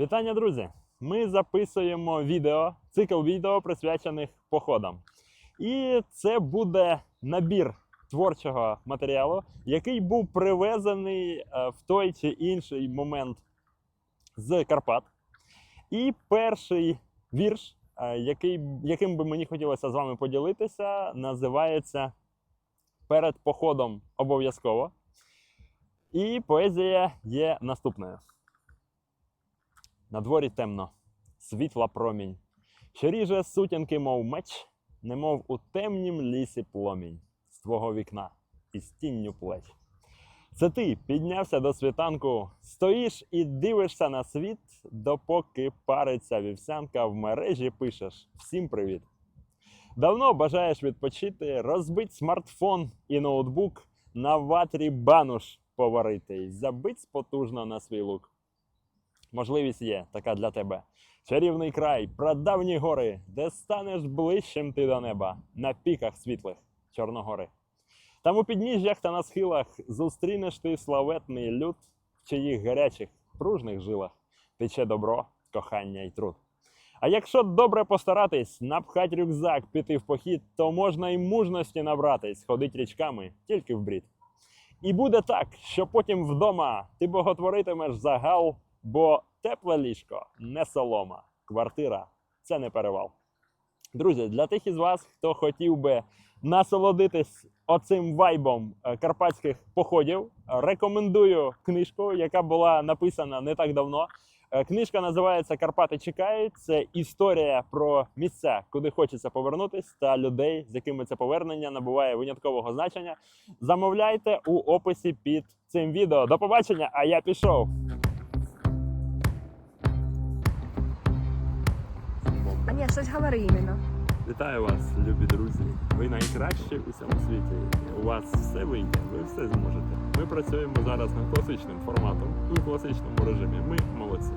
Вітання, друзі! Ми записуємо відео, цикл відео присвячених походам. І це буде набір творчого матеріалу, який був привезений е, в той чи інший момент з Карпат. І перший вірш, е, який, яким би мені хотілося з вами поділитися, називається Перед походом обов'язково. І поезія є наступною. На дворі темно, світла промінь, що ріже сутінки, мов меч, немов у темнім лісі пломінь з твого вікна і з тінню плеч. Це ти піднявся до світанку, стоїш і дивишся на світ, допоки париться вівсянка в мережі пишеш всім привіт. Давно бажаєш відпочити, розбить смартфон і ноутбук, на ватрі бануш поварити й забить потужно на свій лук. Можливість є така для тебе. Чарівний край, прадавні гори, де станеш ближчим ти до неба, на піках світлих Чорногори. Там у підніжжях та на схилах зустрінеш ти славетний люд, в чиїх гарячих, пружних жилах тече добро, кохання й труд. А якщо добре постаратись, напхать рюкзак, піти в похід, то можна й мужності набратись, ходить річками тільки в брід. І буде так, що потім вдома ти боготворитимеш загал, бо тепле ліжко не солома, квартира це не перевал. Друзі, для тих із вас, хто хотів би насолодитись оцим вайбом е, карпатських походів, рекомендую книжку, яка була написана не так давно. Е, Книжка називається Карпати чекають. Це історія про місця, куди хочеться повернутись, та людей, з якими це повернення набуває виняткового значення. Замовляйте у описі під цим відео. До побачення! А я пішов. Ні, щось говори іменно. Вітаю вас, любі друзі. Ви найкращі у цьому світі. У вас все вийде, ви все зможете. Ми працюємо зараз над класичним форматом у класичному режимі. Ми молодці.